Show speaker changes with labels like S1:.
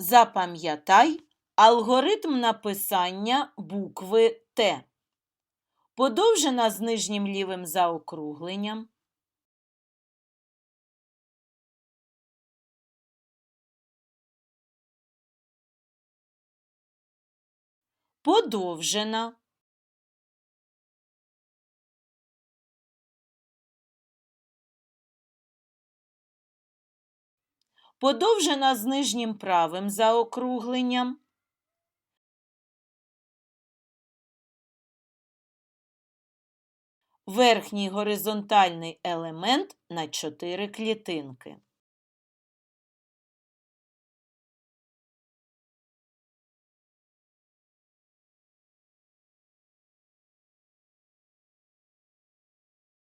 S1: Запам'ятай алгоритм написання букви Т. Подовжена з нижнім лівим заокругленням. Подовжена. Подовжена з нижнім правим заокругленням. Верхній горизонтальний елемент на 4 клітинки.